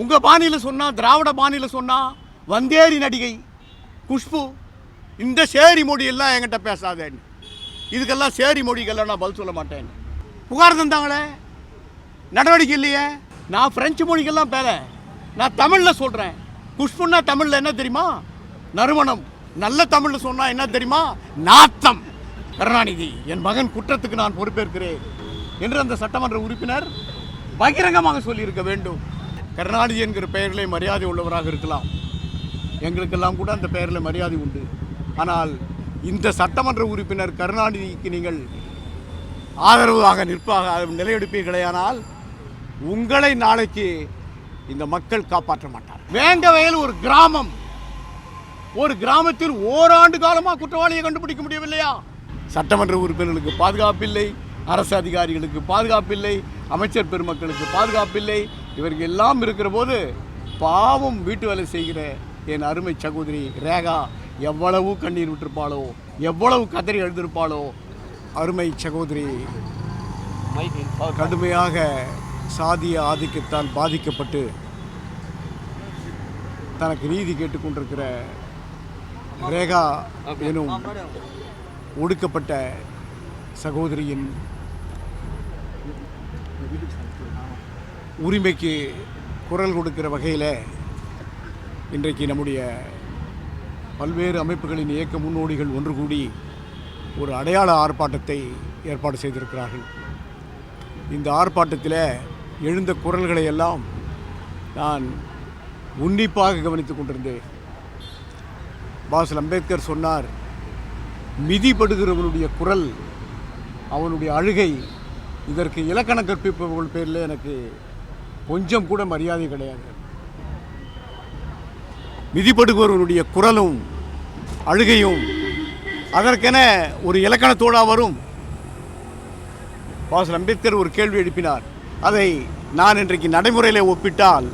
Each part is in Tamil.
உங்கள் பாணியில் சொன்னால் திராவிட பாணியில் சொன்னால் வந்தேரி நடிகை குஷ்பு இந்த சேரி மொழியெல்லாம் என்கிட்ட பேசாதேன்னு இதுக்கெல்லாம் சேரி மொழிக்கெல்லாம் நான் பதில் சொல்ல மாட்டேன். புகார் தந்தாங்களே? நடவடிக்கை இல்லையே? நான் ஃப்ரெஞ்சு மொழிக்கெல்லாம் பேர நான் தமிழில் சொல்கிறேன் குஷ்புன்னா தமிழில் என்ன தெரியுமா? நறுமணம். நல்ல தமிழில் சொன்னால் என்ன தெரியுமா? நாத்தம். கருணாநிதி என் மகன் குற்றத்துக்கு நான் பொறுப்பேற்கிறேன் என்று அந்த சட்டமன்ற உறுப்பினர் பகிரங்கமாக சொல்லியிருக்க வேண்டும். கருணாநிதி என்கிற பெயரிலே மரியாதை உள்ளவராக இருக்கலாம். எங்களுக்கெல்லாம் கூட அந்த பெயரில் மரியாதை உண்டு. ஆனால் இந்த சட்டமன்ற உறுப்பினர் கருணாநிதிக்கு நீங்கள் ஆதரவாக நிற்பாக நிலையெடுப்பீர்களேயானால் உங்களை நாளைக்கு இந்த மக்கள் காப்பாற்ற மாட்டார். வேங்க ஒரு கிராமம் ஒரு கிராமத்தில் ஓராண்டு காலமாக குற்றவாளியை கண்டுபிடிக்க முடியவில்லையா? சட்டமன்ற உறுப்பினர்களுக்கு பாதுகாப்பில்லை அரசு அதிகாரிகளுக்கு பாதுகாப்பில்லை அமைச்சர் பெருமக்களுக்கு பாதுகாப்பில்லை இவர்கள் எல்லாம் இருக்கிற போது பாவம் வீட்டு வேலை செய்கிற என் அருமை சகோதரி ரேகா எவ்வளவு கண்ணீர் விட்டிருப்பாளோ எவ்வளவு கதறி எழுதிருப்பாளோ அருமை சகோதரி. கடுமையாக சாதிய ஆதிக்கத்தால் பாதிக்கப்பட்டு தனக்கு நீதி கேட்டுக்கொண்டிருக்கிற ரேகா எனும் ஒடுக்கப்பட்ட சகோதரியின் உரிமைக்கு குரல் கொடுக்கிற வகையில் இன்றைக்கு நம்முடைய பல்வேறு அமைப்புகளின் இயக்க முன்னோடிகள் ஒன்று கூடி ஒரு அடையாள ஆர்ப்பாட்டத்தை ஏற்பாடு செய்திருக்கிறார்கள். இந்த ஆர்ப்பாட்டத்தில் எழுந்த குரல்களை எல்லாம் நான் உன்னிப்பாக கவனித்து கொண்டிருந்தேன். பாசல் அம்பேத்கர் சொன்னார் மிதிப்படுகிறவனுடைய குரல் அவனுடைய அழுகை இதற்கு இலக்கண கற்பிப்பவர்கள் பேரில் எனக்கு கொஞ்சம் கூட மரியாதை கிடையாது. மிதிப்படுபவர்களுடைய குரலும் அழுகையும் அதற்கென ஒரு இலக்கணத்தோடா வரும். பாசல் அம்பேத்கர் ஒரு கேள்வி எழுப்பினார். அதை நான் இன்றைக்கு நடைமுறையில் ஒப்பிட்டால்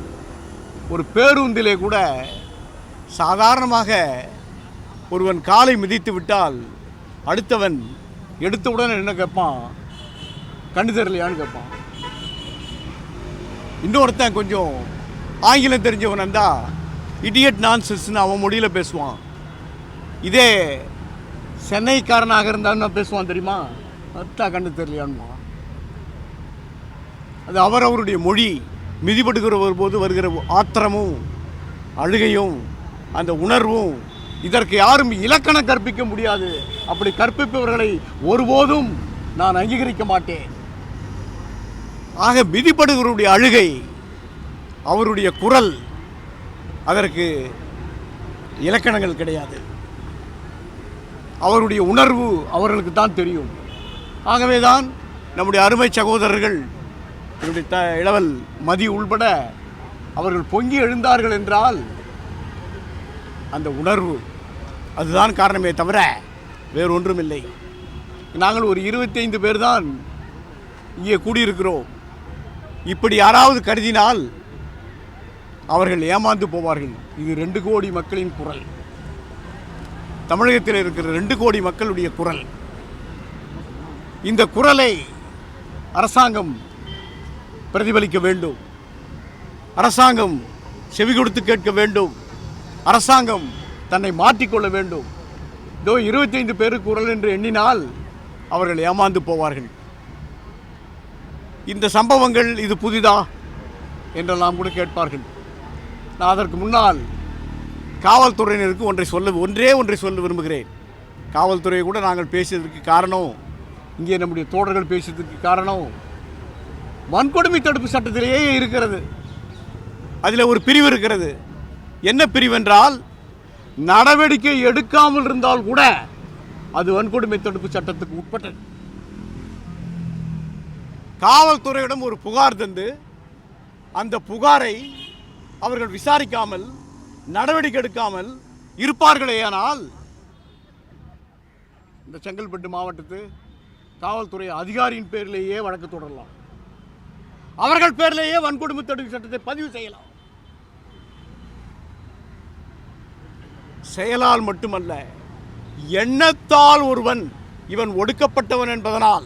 ஒரு பேருந்திலே கூட சாதாரணமாக ஒருவன் காலை மிதித்து விட்டால் அடுத்தவன் எடுத்தவுடன் என்ன கேட்பான்? கண்டு தெரியலையான்னு கேட்பான். இன்னொருத்தன் கொஞ்சம் ஆங்கிலம் தெரிஞ்சவன் இருந்தால் இடியட் நான்சென்ஸ்னு அவன் மொழியில் பேசுவான். இதே சென்னைக்காரனாக இருந்தான்னு பேசுவான் தெரியுமா? அத்தா கண்ணு தெரியலையான்மா. அது அவர் அவருடைய மொழி. மிதிப்படுகிற போது வருகிற ஆத்திரமும் அழுகையும் அந்த உணர்வும் இதற்கு யாரும் இலக்கணம் கற்பிக்க முடியாது. அப்படி கற்பிப்பவர்களை ஒருபோதும் நான் அங்கீகரிக்க மாட்டேன். ஆக மிதிப்படுகிறவருடைய அழுகை அவருடைய குரல் அதற்கு இலக்கணங்கள் கிடையாது. அவருடைய உணர்வு அவர்களுக்கு தான் தெரியும். ஆகவே தான் நம்முடைய அருமை சகோதரர்கள் என்னுடைய த இளவல் மதி உள்பட அவர்கள் பொங்கி எழுந்தார்கள் என்றால் அந்த உணர்வு அதுதான் காரணமே தவிர வேறு ஒன்றுமில்லை நாங்கள் ஒரு இருபத்தைந்து பேர் தான் இங்கே கூடியிருக்கிறோம். இப்படி யாராவது கருதினால் அவர்கள் ஏமாந்து போவார்கள். இது ரெண்டு கோடி மக்களின் குரல். தமிழகத்தில் இருக்கிற ரெண்டு கோடி மக்களுடைய குரல். இந்த குரலை அரசாங்கம் பிரதிபலிக்க வேண்டும். அரசாங்கம் செவி கொடுத்து கேட்க வேண்டும். அரசாங்கம் தன்னை மாற்றிக்கொள்ள வேண்டும். இதோ இருபத்தைந்து பேருக்கு குரல் என்று எண்ணினால் அவர்கள் ஏமாந்து போவார்கள். இந்த சம்பவங்கள் இது புதிதா என்றெல்லாம் கூட கேட்பார்கள். நான் அதற்கு முன்னால் காவல்துறையினருக்கு ஒன்றை சொல்ல ஒன்றே ஒன்றை சொல்ல விரும்புகிறேன். காவல்துறையை கூட நாங்கள் பேசியதற்கு காரணம் இங்கே நம்முடைய தோழர்கள் பேசியதற்கு காரணம் வன்கொடுமை தடுப்பு சட்டத்திலேயே இருக்கிறது. அதில் ஒரு பிரிவு இருக்கிறது. என்ன பிரிவென்றால் நடவடிக்கை எடுக்காமல் இருந்தால் கூட அது வன்கொடுமை தடுப்பு சட்டத்துக்கு உட்பட்டது. காவல்துறையிடம் ஒரு புகார் தந்து அந்த புகாரை அவர்கள் விசாரிக்காமல் நடவடிக்கை எடுக்காமல் இருப்பார்களேயானால் இந்த செங்கல்பட்டு மாவட்டத்து காவல்துறை அதிகாரியின் பேரிலேயே வழக்கு தொடரலாம். அவர்கள் பேரிலேயே வன்கொடுமை தடுப்பு சட்டத்தை பதிவு செய்யலாம். செயலால் மட்டுமல்ல எண்ணத்தால் ஒருவன் இவன் ஒடுக்கப்பட்டவன் என்பதனால்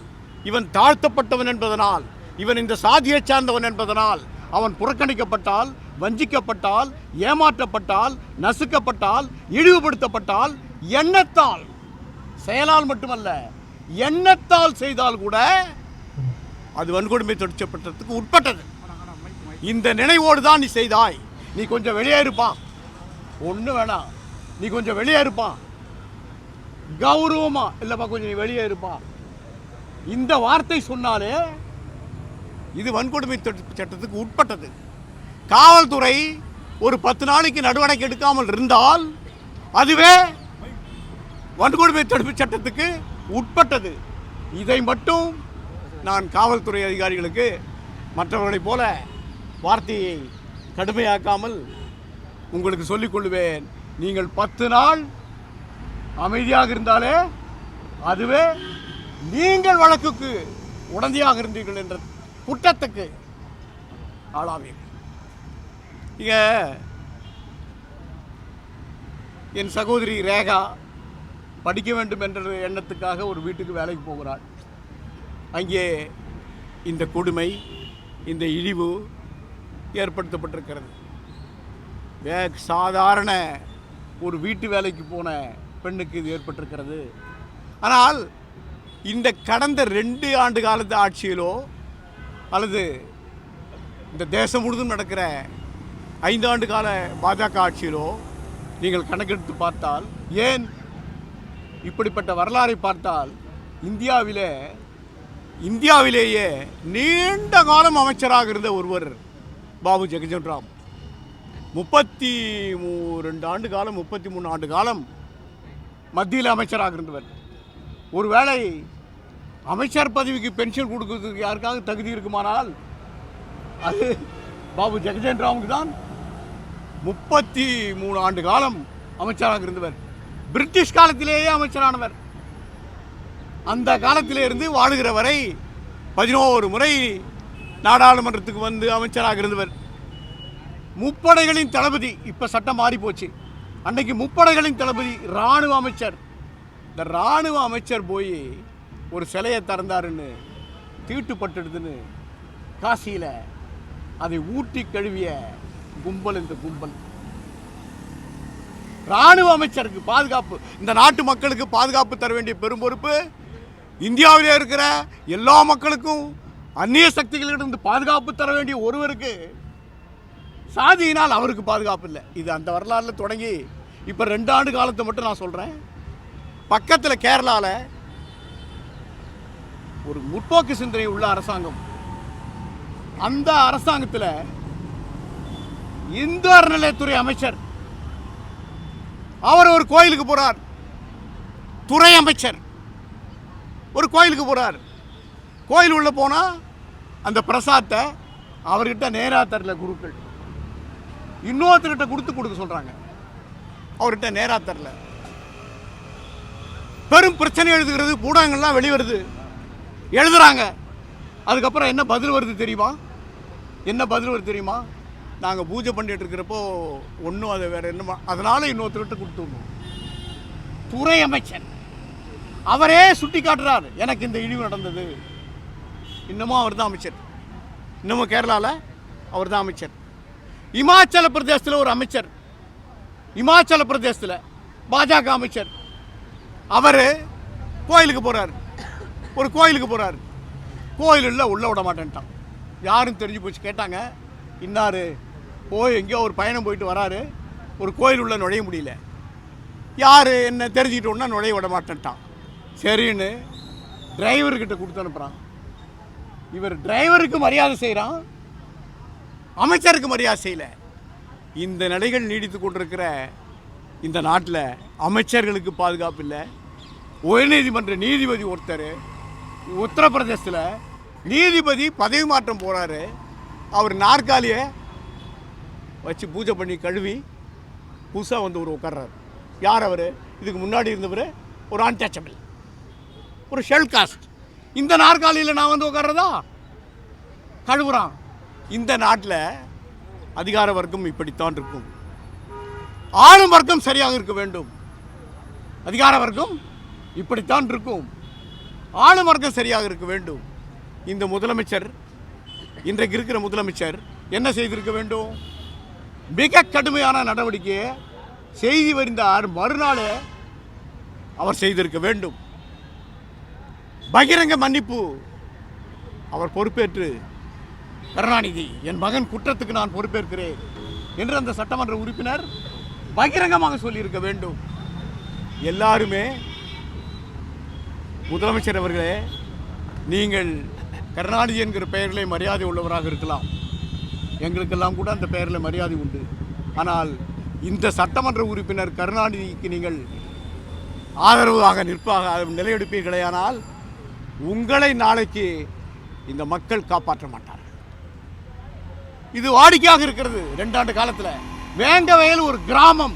இவன் தாழ்த்தப்பட்டவன் என்பதனால் இவன் இந்த சாதியை சார்ந்தவன் என்பதனால் அவன் புறக்கணிக்கப்பட்டால் வஞ்சிக்கப்பட்டால் ஏமாற்றப்பட்டால் நசுக்கப்பட்டால் இழிவுபடுத்தப்பட்டால் எண்ணத்தால் செயலால் மட்டுமல்ல எண்ணத்தால் செய்தால் கூட அது வன்கொடுமை தொடர்ச்சப்பட்டதுக்கு உட்பட்டது. இந்த நினைவோடு தான் நீ செய்தாய். நீ கொஞ்சம் வெளியே இருப்பான் ஒன்று வேணாம். நீ கொஞ்சம் வெளியே இருப்பான் கௌரவமா? இல்லைப்பா கொஞ்சம் நீ வெளியே இருப்பான் இந்த வார்த்தை சொன்னாலே இது வன்கொடுமை சட்டத்துக்கு உட்பட்டது. காவல்துறை ஒரு பத்து நாளைக்கு நடவடிக்கை எடுக்காமல் இருந்தால் அதுவே வன்கொடுமை தடுப்பு சட்டத்துக்கு உட்பட்டது. இதை மட்டும் நான் காவல்துறை அதிகாரிகளுக்கு மற்றவர்களைப் போல வார்த்தையை கடுமையாக்காமல் உங்களுக்கு சொல்லிக் கொள்வேன். நீங்கள் பத்து நாள் அமைதியாக இருந்தாலே அதுவே நீங்கள் வழக்குக்கு உடந்தையாக இருந்தீர்கள் என்ற குற்றத்துக்கு ஆளாவீர்கள் இங்க என் சகோதரி ரேகா படிக்க வேண்டும் என்ற எண்ணத்துக்காக ஒரு வீட்டுக்கு வேலைக்கு போகிறாள். அங்கே இந்த கொடுமை இந்த இழிவு ஏற்படுத்தப்பட்டிருக்கிறது. வே சாதாரண ஒரு வீட்டு வேலைக்கு போன பெண்ணுக்கு இது ஏற்பட்டிருக்கிறது. ஆனால் இந்த கடந்த ரெண்டு ஆண்டு காலத்து ஆட்சியிலோ அல்லது இந்த தேசம் முழுதும் நடக்கிற ஐந்தாண்டு கால பாஜக ஆட்சியிலோ நீங்கள் கணக்கெடுத்து பார்த்தால் ஏன் இப்படிப்பட்ட வரலாறை பார்த்தால் இந்தியாவிலே இந்தியாவிலேயே நீண்ட காலம் அமைச்சராக இருந்த ஒருவர் பாபு ஜெகஜன் ராம் முப்பத்தி மூ ரெண்டு ஆண்டு காலம் முப்பத்தி மூணு ஆண்டு காலம் மத்தியில் அமைச்சராக இருந்தவர். ஒருவேளை அமைச்சர் பதவிக்கு பென்ஷன் கொடுக்கறதுக்கு யாருக்காக தகுதி இருக்குமானால் அது பாபு ஜெகஜன் ராவுக்கு தான். முப்பத்தி மூணு ஆண்டு காலம் அமைச்சராக இருந்தவர். பிரிட்டிஷ் காலத்திலேயே அமைச்சரானவர். அந்த காலத்திலே இருந்து வாழுகிற வரை பதினோரு முறை நாடாளுமன்றத்துக்கு வந்து அமைச்சராக இருந்தவர். முப்படைகளின் தளபதி இப்போ சட்டம் மாறி போச்சு அன்னைக்கு முப்படைகளின் தளபதி ராணுவ அமைச்சர். இந்த ராணுவ அமைச்சர் போய் ஒரு சிலையை திறந்தாருன்னு தீட்டுப்பட்டுடுதுன்னு காசியில் அதை ஊட்டி கழுவிய கும்பல் இந்த கும்பல். ராணுவ அமைச்சருக்கு பாதுகாப்பு இந்த நாட்டு மக்களுக்கு பாதுகாப்பு தர வேண்டிய பெரும் பொறுப்பு இந்தியாவிலே இருக்கிற எல்லா மக்களுக்கும் அந்நிய சக்திகளிடம் பாதுகாப்பு தர வேண்டிய ஒருவருக்கு சாதியினால் அவருக்கு பாதுகாப்பு இல்லை. இது அந்த வரலாறுல தொடங்கி இப்போ ரெண்டு ஆண்டு காலத்தை மட்டும் நான் சொல்கிறேன் பக்கத்தில் கேரளாவில் ஒரு முற்போக்கு சிந்தனை உள்ள அரசாங்கம். அந்த அரசாங்கத்தில் இந்து அறநிலையத்துறை அமைச்சர் அவர் ஒரு கோயிலுக்கு போறார். துறை அமைச்சர் ஒரு கோயிலுக்கு போகிறார் கோயில் உள்ள போனா அந்த பிரசாத்தை அவர்கிட்ட நேரா தரல குருக்கள். இன்னொருத்தர்கிட்ட கொடுத்து கொடுக்க சொல்றாங்க. அவர்கிட்ட நேரா தரல. பெரும் பிரச்சனை எழுதுகிறது ஊடகங்கள்லாம் வெளிவருது. எழுதுறாங்க. அதுக்கப்புறம் என்ன பதில் வருது தெரியுமா? என்ன பதில் வருது தெரியுமா? நாங்கள் பூஜை பண்ணிட்டு இருக்கிறப்போ ஒன்றும் அதை வேறு என்ன அதனால இன்னொருத்தர்கிட்ட கொடுத்துடணும் துறை அமைச்சர். அவரே சுட்டி காட்டுறார். எனக்கு இந்த இழிவு நடந்தது. இன்னமும் அவர் தான் அமைச்சர். இன்னமும் கேரளாவில் அவர் தான் அமைச்சர். இமாச்சல பிரதேசத்தில் ஒரு அமைச்சர். இமாச்சல பிரதேசத்தில் பாஜக அமைச்சர். அவர் கோயிலுக்கு போகிறார் ஒரு கோயிலுக்கு போகிறார் கோயிலில் உள்ளே விட மாட்டேன்ட்டான். யாரும் தெரிஞ்சு போச்சு. கேட்டாங்க இன்னார் போய் எங்கேயோ ஒரு பயணம் போயிட்டு வராரு. ஒரு கோயில் உள்ளே நுழைய முடியல. யார் என்ன தெரிஞ்சுக்கிட்டோன்னா நுழைய விட மாட்டேன்ட்டான். சரின்னு டிரைவர்கிட்ட கொடுத்து அனுப்புகிறான் இவர் டிரைவருக்கு மரியாதை செய்கிறான் அமைச்சருக்கு மரியாதை செய்யல. இந்த நிலைகள் நீடித்து கொண்டிருக்கிற இந்த நாட்டில் அமைச்சர்களுக்கு பாதுகாப்பு இல்லை. உயர்நீதிமன்ற நீதிபதி ஒருத்தர் உத்தரப்பிரதேசத்தில் நீதிபதி பதவி மாற்றம் போகிறாரு அவர் நாற்காலியை வச்சு பூஜை பண்ணி கழுவி புதுசாக வந்து ஒரு உட்கார்றாரு. யார் அவர்? இதுக்கு முன்னாடி இருந்தவர் ஒரு அன்டச்சபிள். ஒரு ஷெல் காஸ்ட் இந்த நாற்காலியில் நான் வந்து உட்கார்றதா? கழுவுறான். இந்த நாட்டில் அதிகார வர்க்கம் இப்படித்தான் இருக்கும். ஆளும் வர்க்கம் சரியாக இருக்க வேண்டும். அதிகார வர்க்கம் இப்படித்தான் இருக்கும். ஆளும் வர்க்கம் சரியாக இருக்க வேண்டும். இந்த முதலமைச்சர் இன்றைக்கு இருக்கிற முதலமைச்சர் என்ன செய்திருக்க வேண்டும்? மிக கடுமையான நடவடிக்கையை செய்தி வந்தார். மறுநாளே அவர் செய்திருக்க வேண்டும். பகிரங்க மன்னிப்பு அவர் பொறுப்பேற்று கருணாநிதி என் மகன் குற்றத்துக்கு நான் பொறுப்பேற்கிறேன் என்று அந்த சட்டமன்ற உறுப்பினர் பகிரங்கமாக சொல்லியிருக்க வேண்டும். எல்லாருமே முதலமைச்சர் அவர்களே நீங்கள் கருணாநிதி என்கிற பெயரிலே மரியாதை உள்ளவராக இருக்கலாம். எங்களுக்கெல்லாம் கூட அந்த பெயரில் மரியாதை உண்டு. ஆனால் இந்த சட்டமன்ற உறுப்பினர் கருணாநிதிக்கு நீங்கள் ஆதரவாக நிற்பாக நிலையெடுப்பீர்களேயானால் உங்களை நாளைக்கு இந்த மக்கள் காப்பாற்ற மாட்டார்கள். இது வாடிக்கையாக இருக்கிறது. ரெண்டாண்டு காலத்தில் வேங்கவயல் ஒரு கிராமம்.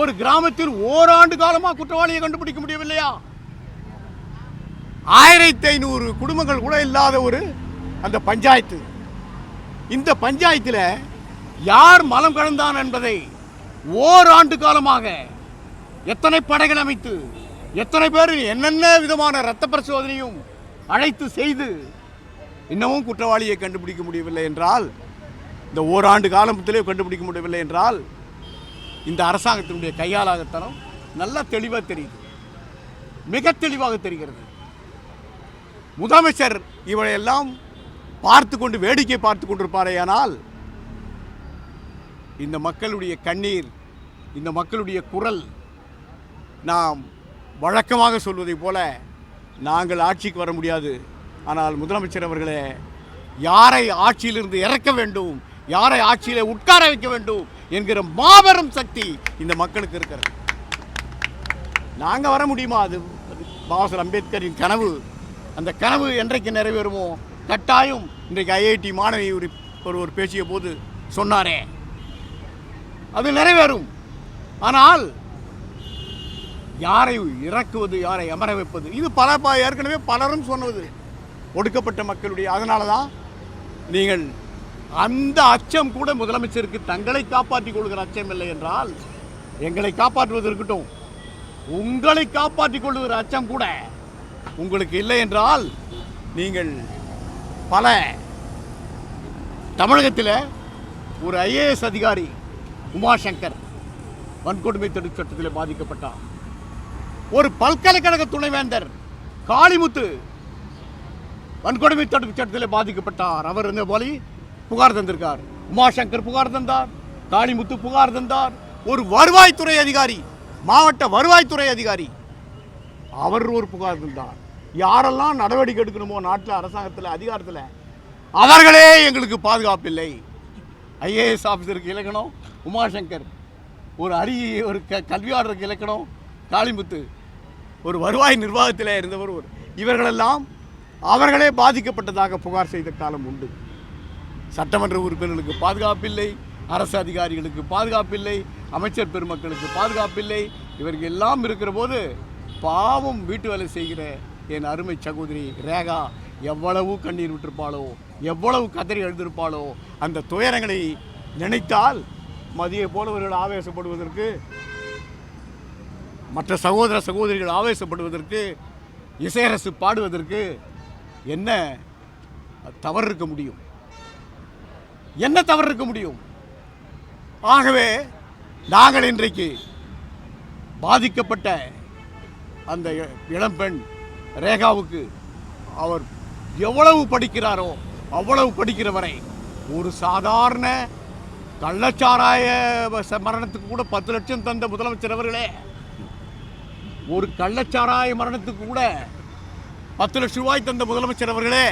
ஒரு கிராமத்தில் ஓராண்டு காலமாக குற்றவாளியை கண்டுபிடிக்க முடியவில்லையா? ஆயிரத்தி ஐநூறு குடும்பங்கள் கூட இல்லாத ஒரு அந்த பஞ்சாயத்து. இந்த பஞ்சாயத்தில் யார் மலம் கலந்தான் என்பதை ஓராண்டு காலமாக எத்தனை படைகள் அமைத்து எத்தனை பேர் என்னென்ன விதமான இரத்த பரிசோதனையும் அழைத்து செய்து இன்னமும் குற்றவாளியை கண்டுபிடிக்க முடியவில்லை என்றால் இந்த ஓராண்டு காலத்திலே கண்டுபிடிக்க முடியவில்லை என்றால் இந்த அரசாங்கத்தினுடைய கையாளாகத்தனம் நல்லா தெளிவாக தெரியுது. மிக தெளிவாக தெரிகிறது. முதலமைச்சர் இவளையெல்லாம் பார்த்து கொண்டு வேடிக்கை பார்த்து கொண்டிருப்பாரேயானால் இந்த மக்களுடைய கண்ணீர் இந்த மக்களுடைய குரல் நாம் வழக்கமாக சொல்வதைப் போல நாங்கள் ஆட்சிக்கு வர முடியாது. ஆனால் முதலமைச்சர் அவர்களே யாரை ஆட்சியிலிருந்து இறக்க வேண்டும் யாரை ஆட்சியிலே உட்கார வைக்க வேண்டும் என்கிற மாபெரும் சக்தி இந்த மக்களுக்கு இருக்கிறது. நாங்கள் வர முடியுமா அது? பாபாசர் அம்பேத்கரின் கனவு. அந்த கனவு என்றைக்கு நிறைவேறுமோ? கட்டாயம் இன்றைக்கு ஐஐடி மாணவி ஒரு ஒருவர் பேசிய போது சொன்னாரே. அது நிறைவேறும். ஆனால் யாரை இறக்குவது யாரை அமர வைப்பது? இது பல ஏற்கனவே பலரும் சொன்னது. ஒடுக்கப்பட்ட மக்களுடைய அதனால தான் நீங்கள் அந்த அச்சம் கூட முதலமைச்சருக்கு தங்களை காப்பாற்றிக் கொள்கிற அச்சம் இல்லை என்றால் எங்களை காப்பாற்றுவது இருக்கட்டும். உங்களை காப்பாற்றிக் கொள்ளுகிற அச்சம் கூட உங்களுக்கு இல்லை என்றால் நீங்கள் பல தமிழகத்தில் ஒரு ஐஏஎஸ் அதிகாரி உமாசங்கர் வன்கொடுமை தடுப்பு சட்டத்தில் பாதிக்கப்பட்டார். ஒரு பல்கலைக்கழக துணைவேந்தர் காளிமுத்து வன்கொடுமை தடுப்பு சட்டத்தில் பாதிக்கப்பட்டார். அவர் இந்த போல? புகார் தந்திருக்கார். உமாசங்கர் புகார் தந்தார். காளிமுத்து புகார் தந்தார். ஒரு வருவாய்த்துறை அதிகாரி மாவட்ட வருவாய்த்துறை அதிகாரி அவர் ஒரு புகார் தந்தார். யாரெல்லாம் நடவடிக்கை எடுக்கணுமோ நாட்டில் அரசாங்கத்தில் அதிகாரத்தில் அவர்களே எங்களுக்கு பாதுகாப்பில்லை ஐஏஎஸ் ஆஃபீஸருக்கு இலக்கணம் உமாசங்கர் ஒரு அரி ஒரு க கல்வியாளருக்கு இலக்கணம் காளிமுத்து ஒரு வருவாய் நிர்வாகத்தில் இருந்தவர் ஒரு. இவர்களெல்லாம் அவர்களே பாதிக்கப்பட்டதாக புகார் செய்த காலம் உண்டு. சட்டமன்ற உறுப்பினர்களுக்கு பாதுகாப்பில்லை அரசு அதிகாரிகளுக்கு பாதுகாப்பில்லை அமைச்சர் பெருமக்களுக்கு பாதுகாப்பில்லை. இவர்கள் எல்லாம் இருக்கிற போது பாவம் வீட்டு வேலை செய்கிற என் அருமை சகோதரி ரேகா எவ்வளவு கண்ணீர் விட்டிருப்பாளோ எவ்வளவு கதறி எழுந்திருப்பாளோ அந்த துயரங்களை நினைத்தால் மதிய போலவர்கள் ஆவேசப்படுவதற்கு மற்ற சகோதர சகோதரிகள் ஆவேசப்படுவதற்கு இசையரசு பாடுவதற்கு என்ன தவறு இருக்க முடியும்? என்ன தவறு இருக்க முடியும்? ஆகவே நாங்கள் இன்றைக்கு பாதிக்கப்பட்ட அந்த இளம்பெண் ரேகாவுக்கு அவர் எவ்வளவு படிக்கிறாரோ அவ்வளவு படிக்கிற வரை ஒரு சாதாரண கள்ளச்சாராய ச- மரணத்துக்கு கூட பத்து லட்சம் தந்த முதலமைச்சர் அவர்களே ஒரு கள்ளச்சாராய மரணத்துக்கு கூட பத்து லட்சம் ரூபாய் தந்த முதலமைச்சர் அவர்களே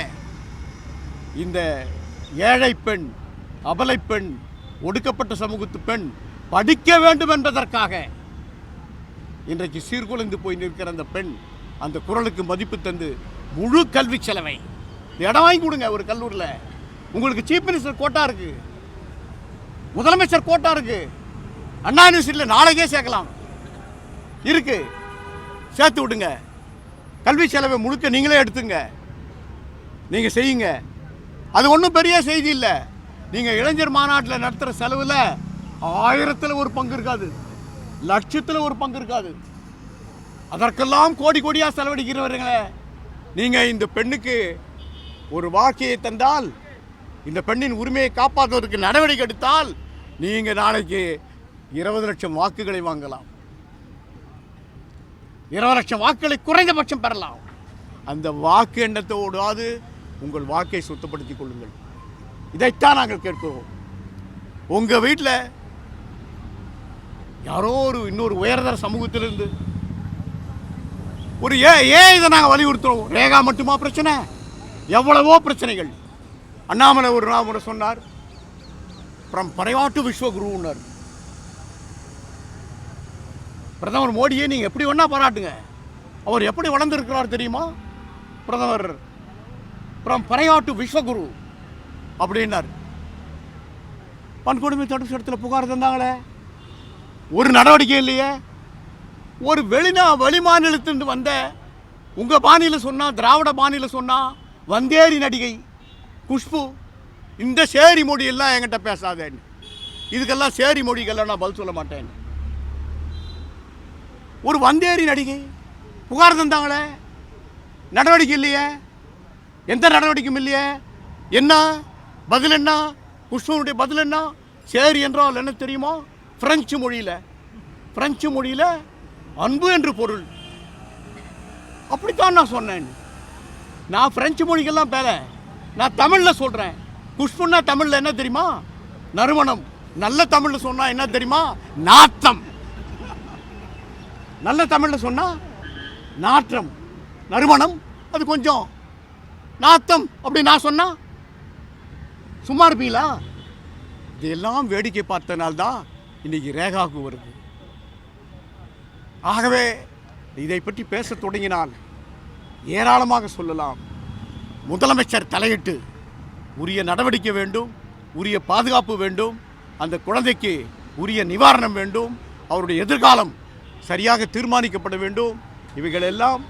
இந்த ஏழை பெண் அபலை பெண் ஒடுக்கப்பட்ட சமூகத்து பெண் படிக்க வேண்டும் என்பதற்காக இன்றைக்கு சீர்குலைந்து போய் நிற்கிற அந்த பெண் அந்த குரலுக்கு மதிப்பு தந்து முழு கல்வி செலவை. இடம் வாங்கி கொடுங்க ஒரு கல்லூரியில். உங்களுக்கு சீஃப் மினிஸ்டர் கோட்டா இருக்கு. முதலமைச்சர் கோட்டா இருக்கு. அண்ணா யூனிவர்சிட்டியில் நாளைக்கே சேர்க்கலாம். இருக்கு. சேர்த்து விடுங்க. கல்வி செலவை முழுக்க நீங்களே எடுத்துங்க. நீங்கள் செய்யுங்க. அது ஒன்றும் பெரிய செய்தி இல்லை. நீங்கள் இளைஞர் மாநாட்டில் நடத்துகிற செலவில் ஆயிரத்தில் ஒரு பங்கு இருக்காது. லட்சத்தில் ஒரு பங்கு இருக்காது. அதற்கெல்லாம் கோடி கோடியாக செலவழிக்கிறவர்களே நீங்கள் இந்த பெண்ணுக்கு ஒரு வாழ்க்கையை தந்தால் இந்த பெண்ணின் உரிமையை காப்பாற்றுவதற்கு நடவடிக்கை எடுத்தால் நீங்கள் நாளைக்கு இருபது லட்சம் வாக்குகளை வாங்கலாம். இருபது லட்சம் வாக்குகளை குறைந்தபட்சம் பெறலாம். அந்த வாக்கு எண்ணத்தோடாது உங்கள் வாக்கை சுத்தப்படுத்திக் கொள்ளுங்கள். இதைத்தான் நாங்கள் கேட்கிறோம். உங்கள் வீட்டில் யாரோ ஒரு இன்னொரு உயர்தர சமூகத்திலிருந்து ஒரு ஏ ஏன் இதை நாங்கள் வலியுறுத்துறோம். ரேகா மட்டுமா பிரச்சனை? எவ்வளவோ பிரச்சனைகள். அண்ணாமலை ஒரு நாள் முறை சொன்னார். அப்புறம் பரைவாட்டு விஸ்வகுருன்னார் பிரதமர் மோடியை நீங்கள் எப்படி வேணால் பாராட்டுங்க. அவர் எப்படி வளர்ந்துருக்கிறார் தெரியுமா? பிரதமர் அப்புறம் பறையாட்டு விஸ்வகுரு. அப்படின்னார். வன்கொடுமை தடுப்பு சட்டத்தில் புகார் தந்தாங்களே? ஒரு நடவடிக்கை இல்லையே? ஒரு வெளிநா வெளிமாநிலத்திலிருந்து வந்த உங்கள் பாணியில் சொன்னால் திராவிட பாணியில் சொன்னால் வந்தேரி நடிகை குஷ்பு இந்த சேரி மொழியெல்லாம் என்கிட்ட பேசாதேன்னு. இதுக்கெல்லாம் சேரி மொழிகள்லாம் நான் பதில் சொல்ல மாட்டேன் ஒரு வந்தேரி நடிகை புகார் தந்தாங்களே? நடவடிக்கை இல்லையே? எந்த நடவடிக்கையும் இல்லையே? என்ன? பதில் என்ன? குஷ்புனுடைய பதில் என்ன? சேரி என்றால் என்ன தெரியுமா? பிரெஞ்சு மொழியில். பிரெஞ்சு மொழியில் அன்பு என்று பொருள். அப்படித்தான் நான் சொன்னேன். நான் பிரெஞ்சு மொழிகள்லாம் பேல. நான் தமிழில் சொல்கிறேன் குஷ்புன்னா தமிழில் என்ன தெரியுமா? நறுமணம். நல்ல தமிழில் சொன்னால் என்ன தெரியுமா? நாத்தம். நல்ல தமிழில் சொன்னால் நாற்றம். நறுமணம். அது கொஞ்சம். நாத்தம் அப்படி நான் சொன்னால் சும்மா இருப்பீங்களா? இதெல்லாம் வேடிக்கை பார்த்தனால்தான் இன்னைக்கு ரேகாவுக்கு வருது. ஆகவே இதை பற்றி பேசத் தொடங்கினால் ஏராளமாக சொல்லலாம். முதலமைச்சர் தலையிட்டு உரிய நடவடிக்கை வேண்டும் உரிய பாதுகாப்பு வேண்டும் அந்த குழந்தைக்கு உரிய நிவாரணம் வேண்டும் அவருடைய எதிர்காலம் சரியாக தீர்மானிக்கப்பட வேண்டும். இவைகளெல்லாம்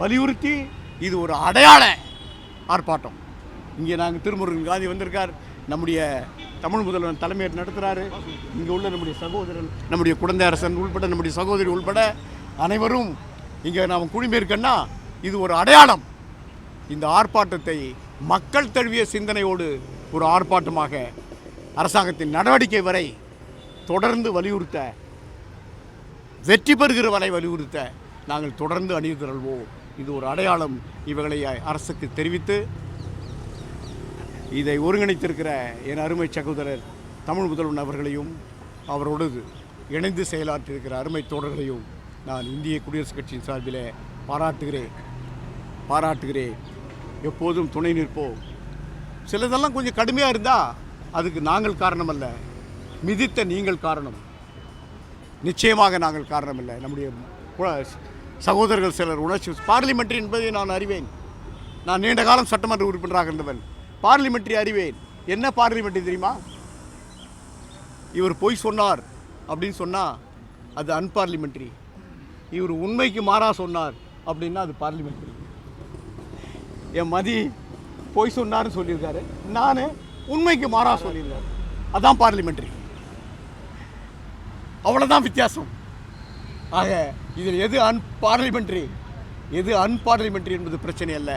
வலியுறுத்தி இது ஒரு அடையாள ஆர்ப்பாட்டம். இங்கே நாங்கள் திருமுருகன் காந்தி வந்திருக்கார். நம்முடைய தமிழ் முதல்வர் தலைமையேற்று நடத்துகிறாரு இங்கே உள்ள நம்முடைய சகோதரன் நம்முடைய குழந்தை அரசன் உள்பட நம்முடைய சகோதரி உள்பட அனைவரும் இங்கே நாம் குழுமியிருக்கோன்னா இது ஒரு அடையாளம். இந்த ஆர்ப்பாட்டத்தை மக்கள் தழுவிய சிந்தனையோடு ஒரு ஆர்ப்பாட்டமாக அரசாங்கத்தின் நடவடிக்கை வரை தொடர்ந்து வலியுறுத்த வெற்றி பெறுகிற வரை வலியுறுத்த நாங்கள் தொடர்ந்து அணிந்து இது ஒரு அடையாளம். இவர்களை அரசுக்கு தெரிவித்து இதை ஒருங்கிணைத்திருக்கிற என் அருமை சகோதரர் தமிழ் முதல்வன் அவர்களையும் அவரோடு இணைந்து செயலாற்றியிருக்கிற அருமை தோழர்களையும் நான் இந்திய குடியரசுக் கட்சியின் சார்பில் பாராட்டுகிறேன். பாராட்டுகிறேன். எப்போதும் துணை நிற்போம். சிலதெல்லாம் கொஞ்சம் கடுமையாக இருந்தால் அதுக்கு நாங்கள் காரணம் அல்ல மிதித்த நீங்கள் காரணம். நிச்சயமாக நாங்கள் காரணம் இல்லை நம்முடைய சகோதரர்கள் சிலர் உணர்ச்சி பார்லிமெண்ட்ரி என்பதை நான் அறிவேன். நான் நீண்ட காலம் சட்டமன்ற உறுப்பினராக இருந்தவன். பார்லிமெண்ட்ரி அறிவேன். என்ன பார்லிமெண்ட்ரி தெரியுமா? இவர் பொய் சொன்னார் அப்படின்னு சொன்னால் அது அன்பார்லிமெண்ட்ரி. இவர் உண்மைக்கு மாறா சொன்னார் அப்படின்னா அது பார்லிமெண்ட்ரி. என் மதி பொய் சொன்னார்னு சொல்லியிருக்காரு. நான் உண்மைக்கு மாறா சொல்லியிருக்காரு. அதான் பார்லிமெண்ட்ரி. அவ்வளோதான் வித்தியாசம். ஆக இதில் எது அன்பார்லிமெண்ட்ரி எது அன்பார்லிமெண்ட்ரி என்பது பிரச்சனை அல்ல.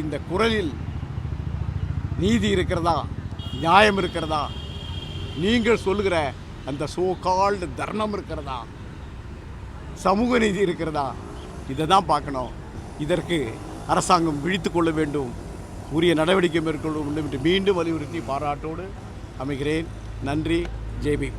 இந்த குரலில் நீதி இருக்கிறதா? நியாயம் இருக்கிறதா? நீங்கள் சொல்லுகிற அந்த சோகால்டு தர்ணம் இருக்கிறதா? சமூக நீதி இருக்கிறதா? இதை தான் பார்க்கணும். இதற்கு அரசாங்கம் விழித்து கொள்ள வேண்டும். உரிய நடவடிக்கை மேற்கொள்ள வேண்டும் என்று மீண்டும் வலியுறுத்தி பாராட்டோடு அமைகிறேன். நன்றி. ஜெய்பீம்